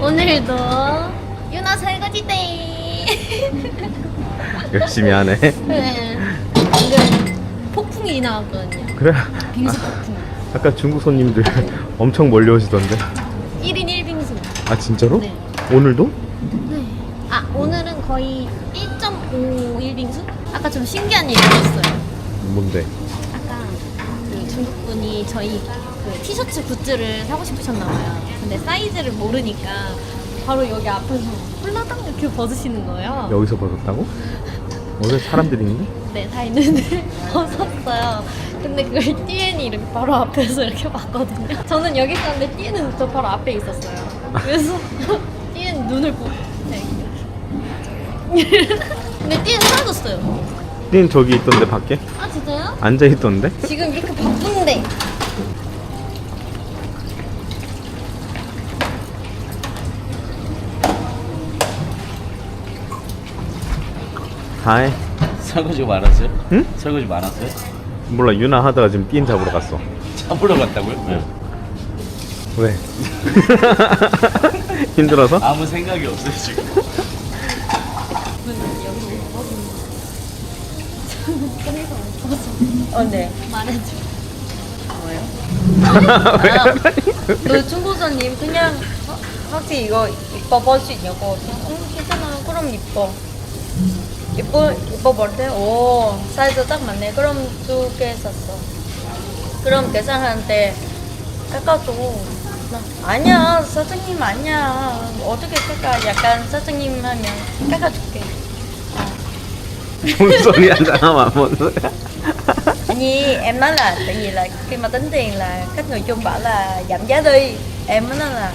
오늘도 유나 설거지 때. 열심히 하네. 네. 방금 폭풍이 나왔거든요. 그래. 빙수 폭풍. 아까 중국 손님들 엄청 몰려오시던데. 1인 1빙수. 아 진짜로? 네. 오늘도? 네. 아 오늘은 거의 1.5 1빙수? 아까 좀 신기한 얘기가 있어요. 뭔데? 아까 그 중국 분이 저희 그 티셔츠 굿즈를 사고 싶으셨나 봐요. 근데 사이즈를 모르니까 바로 여기 앞에서 홀라당 이렇게 벗으시는 거예요. 여기서 벗었다고? 어제 사람들이 있는데? 네, 다 있는데 벗었어요. 근데 그걸 띠엔이 이렇게 바로 앞에서 이렇게 봤거든요. 저는 여기 있었는데 띠엔은 저 바로 앞에 있었어요. 그래서 띠엔 눈을 보고 네. 근데 띠엔 사라졌어요. 띠는 저기 있던데 밖에? 아 진짜요? 앉아 있던데? 지금 이렇게 바쁜데 하이. 설거지가 많았어요? 응? 설거지 많았어요? 몰라 유나 하다가 지금 띠인 잡으러 갔어. 잡으러 갔다고요? 네. 왜? 힘들어서? 아무 생각이 없어요 지금 어, 네. 말해줘. 그 중고서님 그냥 어, 혹시 이거 이뻐 볼 수 있냐고. 응 괜찮아. 그럼 이뻐. 이뻐 이뻐 볼때 오 사이즈 딱 맞네. 그럼 두 개 샀어. 그럼 계산하는데 깎아줘. 나, 아니야. 사장님 아니야. 어떻게 깎아? 약간 사장님 하면 깎아줄게 뭔 소리야 잠깐만 뭔 소리야? Nhi em nói là tại vì là khi mà tính tiền là khách người chung bảo là giảm giá đi em mới nói là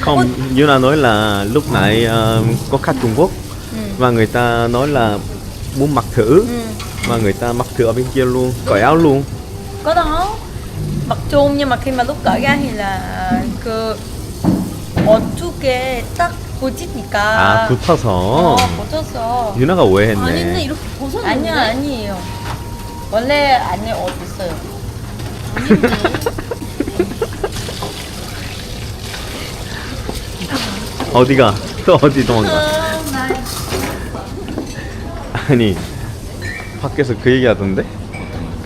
Không, Yuna nói là lúc nãy ờ, có khách Trung Quốc ừ. và người ta nói là muốn mặc thử Ừ. mà người ta mặc thử ở bên kia luôn, cởi áo luôn. có đó mặc chung nhưng mà khi mà lúc cởi ra thì là 그 어떻게 딱 보지니까 아 붙어서 어 붙었어 유나가 아닌데 오해했네. 이렇게 벗었는데? 아니야 아니에요 원래 안에 옷 있어요 어디가? 또 어디 도망가? 아니 밖에서 그 얘기하던데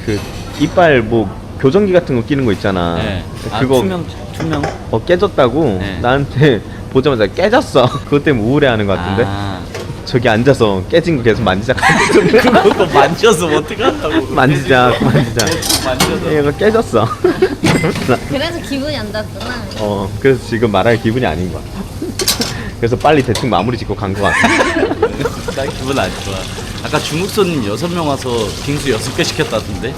그 이빨 뭐 교정기 같은 거 끼는 거 있잖아. 네. 아, 그거 투명 투명 어 깨졌다고 네. 나한테 보자마자 깨졌어. 그것 때문에 우울해하는 거 같은데 아, 저기 앉아서 깨진 거 계속 만지작. 그것도 만져서 어떻게 한다고 만지작 만지작. 만져서 얘가 깨졌어. 그래서 기분이 안 좋았구나. 어 그래서 지금 말할 기분이 아닌 거야. 그래서 빨리 대충 마무리 짓고 간 거 같아. 나 기분 안 좋아 아까 중국 손님 여섯 명 와서 빙수 여섯 개 시켰다던데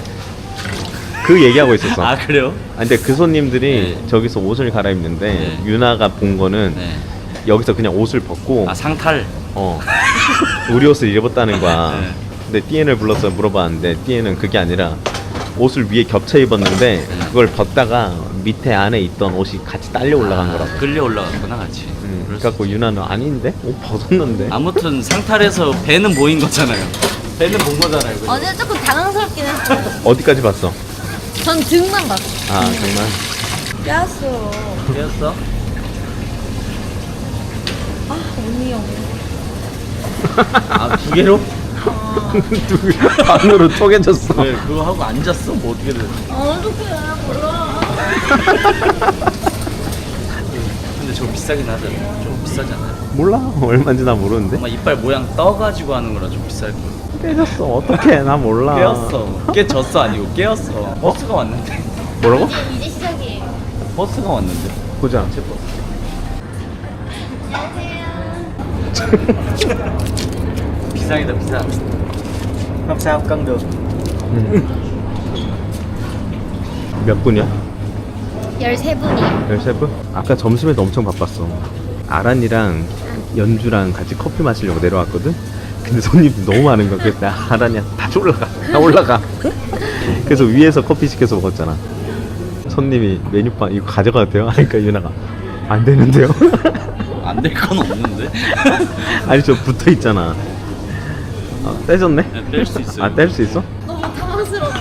그 얘기하고 있었어. 아 그래요? 아, 근데 그 손님들이 네. 저기서 옷을 갈아입는데 네. 유나가 본 거는 네. 여기서 그냥 옷을 벗고 아 상탈 어 우리 옷을 입었다는 거야. 네. 근데 띠엔을 불러서 물어봤는데 띠엔은 그게 아니라 옷을 위에 겹쳐 입었는데 네. 그걸 벗다가 밑에 안에 있던 옷이 같이 딸려 올라간 거라고. 끌려 올라갔구나 같이 음, 그럴 수 그래갖고 유나는 아닌데 옷 벗었는데. 아무튼 상탈에서 배는 보인 거잖아요. 배는 본 거잖아요. 그죠? 어제 조금 당황스럽긴 했어요. 어디까지 봤어? 전 등만 봤어. 아 정말. 뺐어 배웠어? 아, 두 개로? 두 개, 반으로 쪼개졌어. 왜 그거 하고 앉았어? 뭐 어떻게 돼? 어떡해, 몰라. 근데 저거 비싸긴 하잖아. 좀 비싸잖아요. 몰라 얼마인지 나 모르는데. 막 이빨 모양 떠가지고 하는 거라 좀 비쌀 거야. 깨졌어 어떡해 나 몰라. 깨었어. 깨졌어 아니고 깨었어. 버스가 왔는데. 뭐라고? 이제 시작이에요. 버스가 왔는데. 보자. 제 버스. 비상이다 비상. Sao, cân được 몇 분이야? 13분이요. 13분? 아까 점심에도 엄청 바빴어. 아란이랑 연주랑 같이 커피 마시려고 내려왔거든? 근데 손님이 너무 많은 거야. 그래서 내가 아란이야, 다시 올라가. 다 올라가. 그래서 위에서 커피 시켜서 먹었잖아. 손님이 메뉴판 이거 가져가도 돼요? 하니까 유나가 안 되는데요? 안 될 건 없는데. 아니 저 붙어 있잖아. 어, 떼졌네? 네, 뗄수 있어요. 아, 뗄 수 있어? 너무 당황스러워.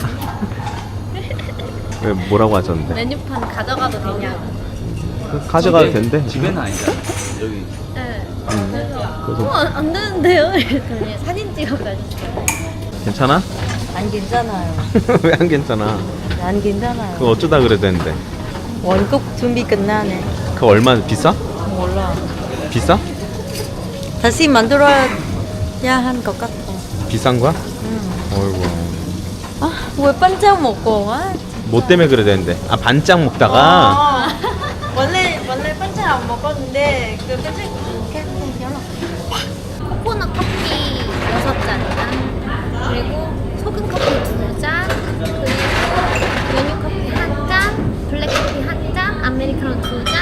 왜 뭐라고 하셨는데? 메뉴판 가져가도 되냐고. 그 가져가도 집에- 된대. 집에는 아니잖아. 여기 네. 음. 그래서 그래서- 어, 안, 안 되는데요? 이랬더니 사진 찍어가지고 괜찮아? 안 괜찮아요. 왜 안 괜찮아? 안 괜찮아요. 그거 어쩌다 그래 되는데. 원급 준비 끝나네. 그거 얼마 비싸? 몰라. 비싸? 다시 만들어야 한 것 같아. 비싼 거야? 응. 어이구. 아, 왜 반짝 먹고? 아, 뭐 때문에 그래 되는데? 아 반짝 먹다가 원래 먹었는데 그 반짝 이렇게 별로. 코코넛 커피 6잔. 그리고 소금 커피 2잔. 그리고 연유 커피 1잔. 블랙 커피 1잔. 아메리카노 2잔.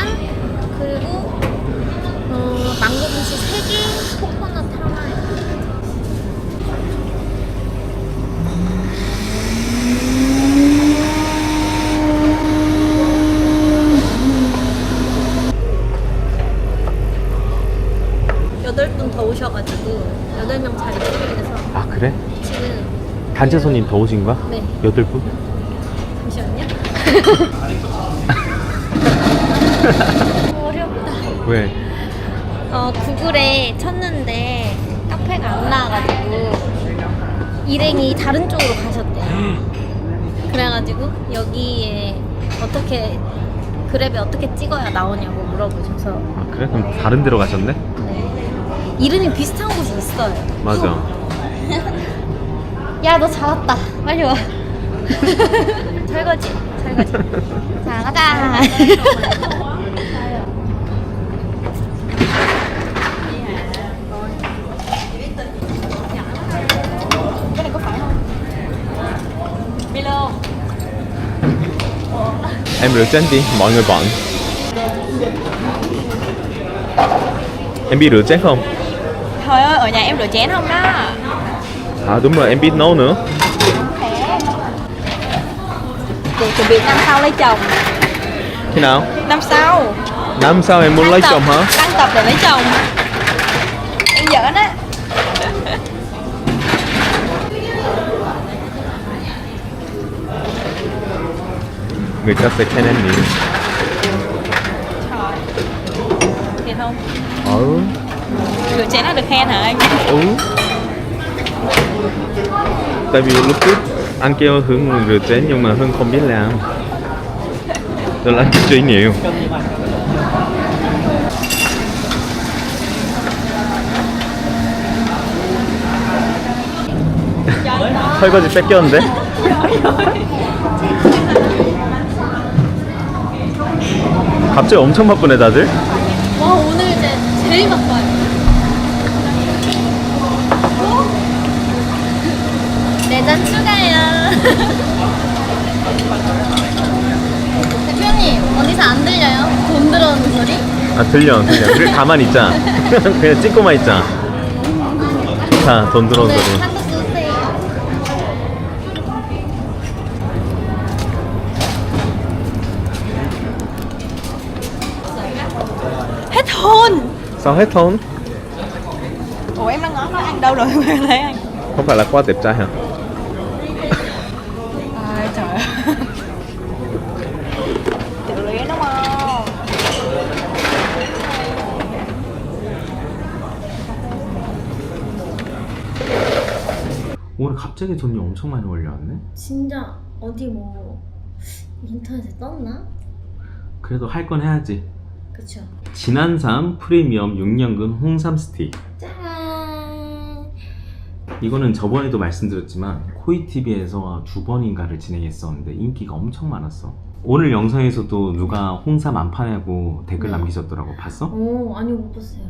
그리고 어, 망고 김치 3개. 코코넛 단체 손님 더 오신 거야? 네 여덟 분? 잠시만요. 어렵다. 왜? 어 구글에 쳤는데 카페가 안 나와가지고 일행이 다른 쪽으로 가셨대요. 그래가지고 여기에 어떻게 그랩에 어떻게 찍어야 나오냐고 물어보셔서 아 그래? 그럼 다른 데로 가셨네? 네. 이름이 비슷한 곳이 있어요. 맞아. 야 너 잡았다. 빨리 와. 설거지 설거지. 자 가자. Milo. Em rửa chén đi, mọi người bận. Em biết rửa chén không? Trời ơi, ở nhà em rửa chén không đó. À đúng rồi, em biết nấu nữa. Chị chuẩn bị năm sau lấy chồng. Khi nào? Năm sau. Năm sau em muốn lấy Đăng chồng tập- hả? Đăng tập để lấy chồng. Em giỡn á. Người ta sẽ khen em nhiều. Thiệt không? Ừ. Rửa chén là được khen hả anh? Ừ. Tại vì lúc trước anh kêu Hương rửa chén nhưng mà Hương không biết làm. Nên là anh suy nhiều. 설거지 뺏겼는데? 갑자기 엄청 바쁘네 다들. 와 오늘 이제 제일 바빠요. 내잔 추가요. 대표님 어디서 안 들려요? 돈 들어오는 소리? 아 들려 들려 그래 가만히 있자 그냥 찍고만 있자 좋다 돈 들어오는 오늘 소리 한도 쓰세요. Hết hồn. sao hết thốn Ủa em đang ngó nói ăn đâu rồi mà thấy anh? không phải là quá đẹp trai hả 오늘 갑자기 돈이 엄청 많이 올려왔네 진짜 어디 뭐 인터넷에 떴나? 그래도 할 건 해야지 그쵸. 진한삼 프리미엄 6년근 홍삼 스틱 짠. 이거는 저번에도 말씀드렸지만 코이TV에서 두 번인가를 진행했었는데 인기가 엄청 많았어 오늘 영상에서도 누가 홍삼 안 파냐고 댓글 네. 남기셨더라고 봤어? 오 아니요 못 봤어요.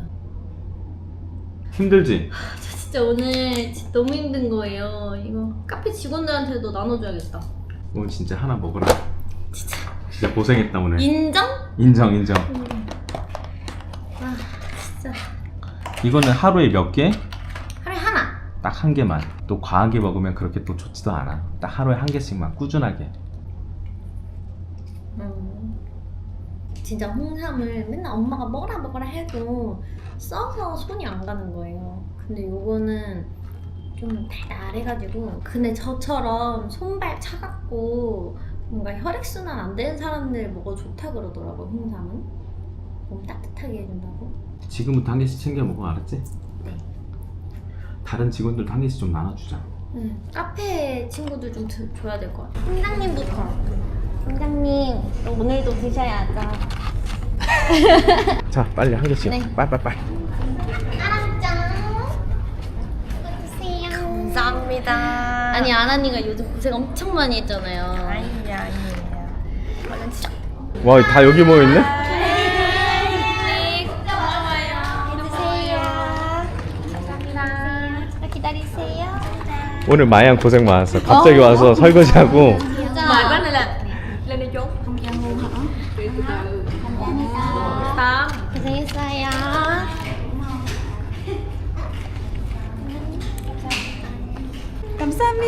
힘들지? 저 진짜 오늘 진짜 너무 힘든 거예요. 이거 카페 직원들한테도 나눠줘야겠다. 오늘 진짜 하나 먹어라 진짜 진짜 고생했다 오늘 인정? 인정 인정 아 진짜 이거는 하루에 몇 개? 하루에 하나. 딱 한 개만. 또 과하게 먹으면 그렇게 또 좋지도 않아. 딱 하루에 한 개씩만 꾸준하게. 음. 진짜 홍삼을 맨날 엄마가 먹어라 먹어라 해도 써서 손이 안 가는 거예요. 근데 요거는 좀 달달해가지고 근데 저처럼 손발 차갑고 뭔가 혈액순환 안 되는 사람들 먹어 좋다 그러더라고요 홍삼은. 먹고 따뜻하게 해준다고? 지금부터 한 개씩 챙겨 먹어 알았지? 네. 다른 직원들도 한 개씩 좀 나눠주자 응. 카페 친구들 좀 드, 줘야 될 것 같아. 팀장님부터. 팀장님 오늘도 드셔야죠. 자 빨리 한 개씩 네. 빨빨빨. 감사합니다. 아니 아란이가 요즘 고생 엄청 많이 했잖아요. 아니야 아니에요. 와다 여기 모여있네? 네. 기다리세요. 오늘 마양 고생 많았어 갑자기 와서 설거지하고 진짜. Mời bác này là lên đây chốt. 감사합니다. 고생했어요.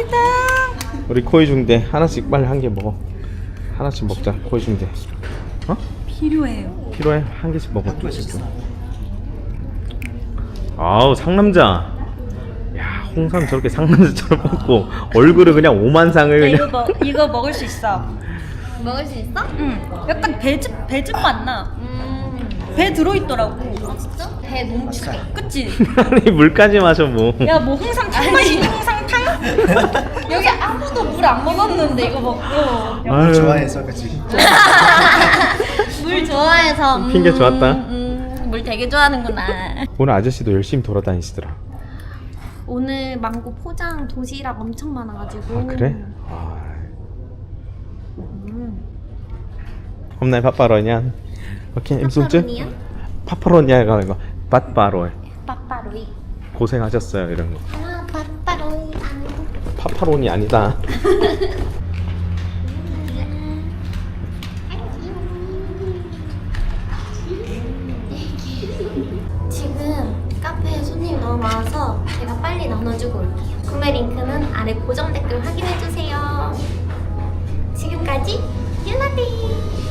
감사합니다. 우리 코이 중대 하나씩 빨리 한 개 먹어 하나씩 먹자 코이 중대 어? 필요해요. 필요해? 한 개씩 먹어 아우 상남자 야 홍삼 저렇게 상남자처럼 먹고 얼굴을 그냥 오만상을 야, 이거 그냥 먹 이거 먹을 수 있어. 먹을 수 있어? 응. 약간 배즙 배즙 맛 나. 음. 배 들어있더라고. 아 진짜? 배 뭉치게. 그치? 아니 물까지 마셔 뭐 야 뭐 홍삼 탕 맛이 홍삼 탕? 여기 아무도 물 안 먹었는데 이거 먹고. 아유, 좋아해서 그치? 물 좋아해서. 음, 핑계 좋았다. 음, 물 되게 좋아하는구나. 오늘 아저씨도 열심히 돌아다니시더라 오늘 망고 포장 도시락 엄청 많아가지고. 아 그래? 아. hôm nay 이렇게 임순주 파파로니아가 이거 빠빠로이 빠빠로이 고생하셨어요 이런 거. 아, 빠빠로이 안. 파파로니 아니다. 구매 링크는 아래 고정 댓글 확인해주세요. 지금까지 유나데이!